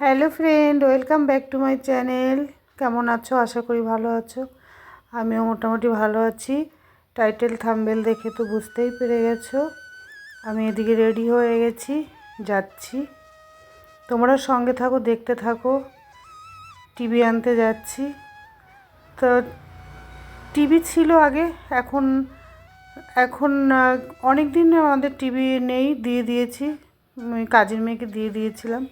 Hello friend welcome back to my channel কেমন আছো? আশা করি ভালো আছো। আমিও মোটামুটি ভালো আছি। টাইটেল থাম্বেল দেখে তো বুঝতেই পেরে গেছো। আমি এদিকে রেডি হয়ে গেছি। যাচ্ছি। তোমরা সঙ্গে থাকো, দেখতে থাকো। টিভি আনতে যাচ্ছি। তো টিভি ছিল আগে, এখন এখন অনেক দিন আমাদের টিভি নেই, দিয়ে দিয়েছি। কাজের মেয়েকে দিয়ে দিয়েছিলাম।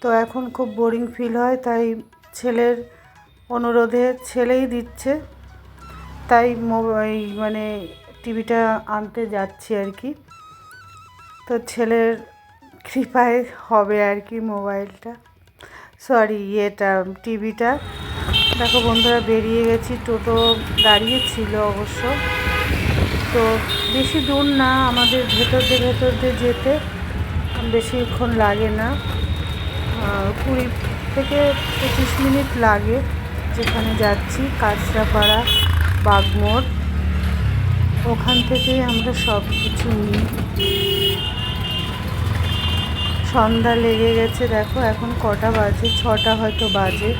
তো এখন খুব বোরিং ফিল হয়, তাই ছেলের অনুরোধে ছেলেই দিচ্ছে। তাই মোবাইল মানে টিভিটা আনতে যাচ্ছি আর কি। তো ছেলের কৃপায় হবে আর কি মোবাইলটা। সরি ইয়েটা, টিভিটা। দেখো বন্ধুরা, বেরিয়ে গেছি। টোটো দাঁড়িয়ে ছিল অবশ্য। তো বেশি দূর না, আমাদের ভেতর দিয়ে ভেতর দিয়ে যেতে বেশিক্ষণ লাগে না। কুড়ি থেকে পঁচিশ মিনিট লাগে যেখানে যাচ্ছি, কাঁচরাপাড়া, বাগমোড়। ওখান থেকেই আমরা সব কিছু নিই। সন্ধ্যা লেগে গেছে, দেখো এখন কটা বাজে, ছটা হয়তো বাজে।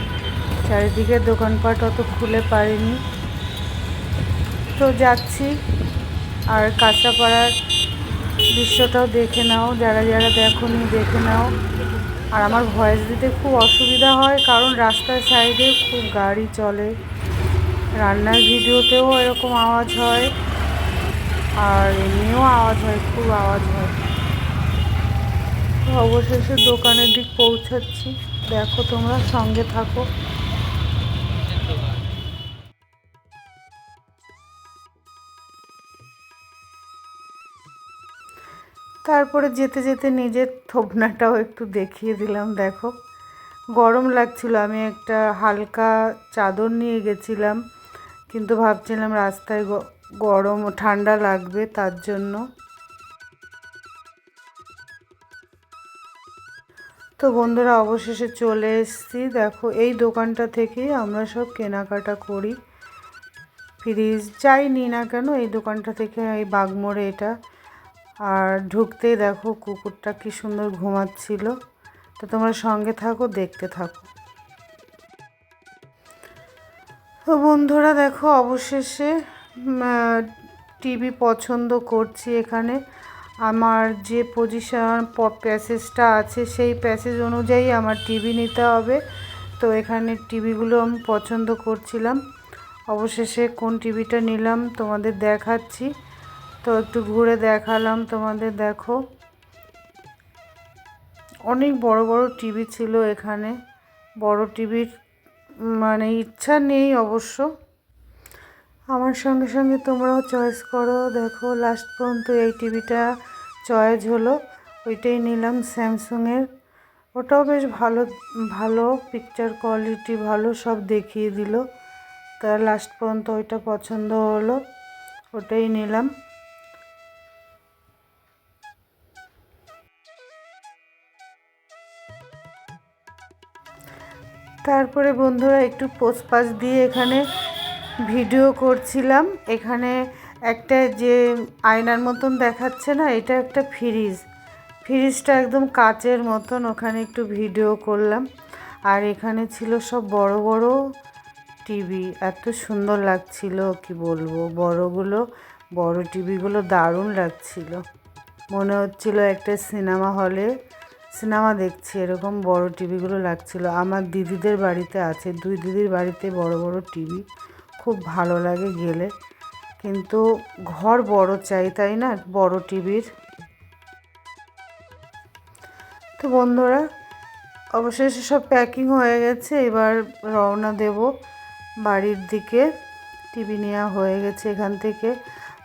চারিদিকে দোকানপাট অত খুলে পারিনি। তো যাচ্ছি। আর কাঁচরাপাড়ার দৃশ্যটাও দেখে নাও, যারা যারা দেখোনি দেখে নাও। আর আমার ভয়েস দিতে খুব অসুবিধা হয়, কারণ রাস্তার সাইডে খুব গাড়ি চলে। রান্নার ভিডিওতেও এরকম আওয়াজ হয়, আর এমনিও আওয়াজ হয়, খুব আওয়াজ হয়। অবশেষে দোকানের দিক পৌঁছাচ্ছি। দেখো তোমরা, সঙ্গে থাকো। তারপরে যেতে যেতে নিজের থোবনাটাও একটু দেখিয়ে দিলাম, দেখো। গরম লাগছিল, আমি একটা হালকা চাদর নিয়ে গেছিলাম, কিন্তু ভাবছিলাম রাস্তায় গরম ঠান্ডা লাগবে তার জন্য। তো বন্ধুরা, অবশেষে চলে এসেছি। দেখো, এই দোকানটা থেকেই আমরা সব কেনাকাটা করি। ফ্রিজ যাই নিই না কেন, এই দোকানটা থেকে এই বাগমোড়ে এটা আর ঢুকতেই দেখো কুকুরটা কি সুন্দর ঘুমাচ্ছিল। তো তোমরা সঙ্গে থাকো, দেখতে থাকো। তো বন্ধুরা দেখো, অবশেষে টিভি পছন্দ করছি এখানে। আমার যে পজিশন প্যাসেজটা আছে, সেই প্যাসেজ অনুযায়ী আমার টিভি নিতে হবে। তো এখানে টিভিগুলো আমি পছন্দ করছিলাম। অবশেষে কোন টিভিটা নিলাম, তোমাদের দেখাচ্ছি। তো একটু ঘুরে দেখালাম তোমাদের, দেখো। অনেক বড় বড় টিভি ছিল এখানে। বড় টিভির মানে ইচ্ছা নেই অবশ্য। আমার সঙ্গে সঙ্গে তোমরাও চয়েস করো। দেখো লাস্ট পর্যন্ত এই টিভিটা চয়েস হলো। ওইটাই নিলাম স্যামসুংয়ের। ওটাও বেশ ভালো ভালো পিকচার কোয়ালিটি ভালো সব দেখিয়ে দিল। তা লাস্ট পর্যন্ত ওইটা পছন্দ হলো। ওটাই নিলাম। তারপরে বন্ধুরা একটু পোস্টপাস দিয়ে এখানে ভিডিও করছিলাম। এখানে একটা যে আয়নার মতন দেখাচ্ছে না, এটা একটা ফ্রিজ। ফ্রিজটা একদম কাচের মতন ওখানে একটু ভিডিও করলাম। আর এখানে ছিল সব বড় বড় টিভি। এত সুন্দর লাগছিল, কি বলব? বড়গুলো, বড় টিভিগুলো দারুণ লাগছিল। মনে হচ্ছিল একটা সিনেমা হলে সিনেমা দেখছি, এরকম বড় টিভিগুলো লাগছিল। আমার দিদিদের বাড়িতে আছে, দুই দিদির বাড়িতে বড় বড় টিভি। খুব ভালো লাগে গেলে। কিন্তু ঘর বড় চাই, তাই না? বড় টিভির। তো বন্ধুরা, অবশেষে সব প্যাকিং হয়ে গেছে। এবার রওনা দেব বাড়ির দিকে। টিভি নেওয়া হয়ে গেছে এখান থেকে।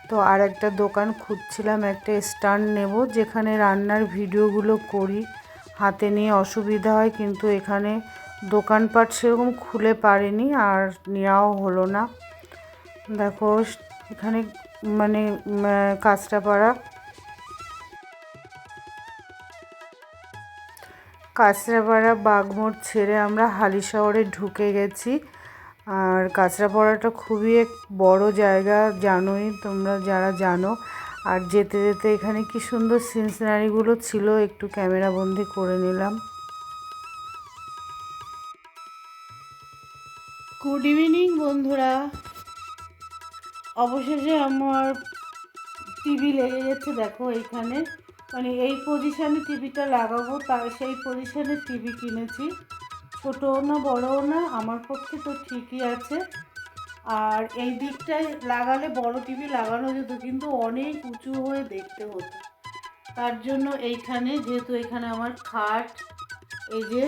তো আর একটা দোকান খুঁজছিলাম, একটা স্ট্যান্ড নেব, যেখানে রান্নার ভিডিওগুলো করি। হাতে নিয়ে অসুবিধা হয়, কিন্তু এখানে দোকানপাট সেরকম খুলে পারেনি আর নেওয়াও হলো না। দেখো, এখানে মানে কাঁচরাপাড়া কাঁচরাপাড়া বাগমোড় ছেড়ে আমরা হালি শহরে ঢুকে গেছি। আর কাঁচরাপাড়াটা খুবই এক বড় জায়গা, জানোই তোমরা যারা জানো। আর যেতে যেতে এখানে কি সুন্দর সিন সিনারিগুলো ছিল, একটু ক্যামেরা বন্দি করে নিলাম। গুড ইভিনিং বন্ধুরা। অবশেষে আমার টিভি লেগে গেছে, দেখো এইখানে। মানে এই পজিশানে টিভিটা লাগাবো তার সেই পজিশানে টিভি কিনেছি। ছোটও না, বড়ও না, আমার পক্ষে তো ঠিকই আছে। আর এই দিকটায় লাগালে বড় টিভি লাগানো যেত, কিন্তু অনেক উঁচু হয়ে দেখতে হতো। তার জন্য এইখানে, যেহেতু এখানে আমার খাট, এই যে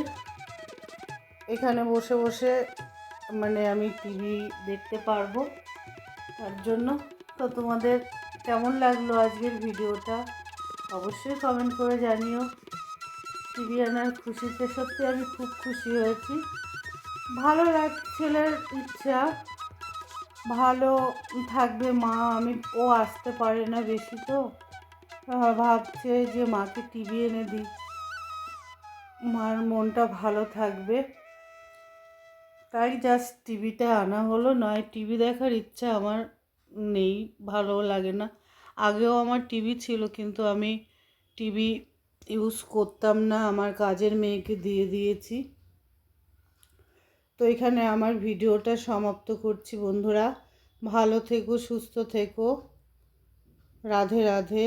এখানে বসে বসে মানে আমি টিভি দেখতে পারব। তার জন্য তো তোমাদের কেমন লাগল আজকের ভিডিওটা? অবশ্যই কমেন্ট করে জানিও। টিভি আনার খুশিতে সত্যি আমি খুব খুশি হয়েছি। ভালো লাগ ইচ্ছা। ভালো থাকবে মা, আমি, ও আসতে পারে না বেশি তো। ভাবছে যে মাকে টিভি এনে দিই। মার মনটা ভালো থাকবে। তাই জাস্ট টিভিটা আনা হলো, নয়, টিভি দেখার ইচ্ছা আমার নেই, ভালো লাগে না। আগেও আমার টিভি ছিল, কিন্তু আমি টিভি ইউজ করতাম না। আমার কাজের মেয়েকে দিয়ে দিয়েছি। তো এখানে আমার ভিডিওটা সমাপ্ত করছি বন্ধুরা। ভালো থেকো সুস্থ থেকো। রাধে রাধে।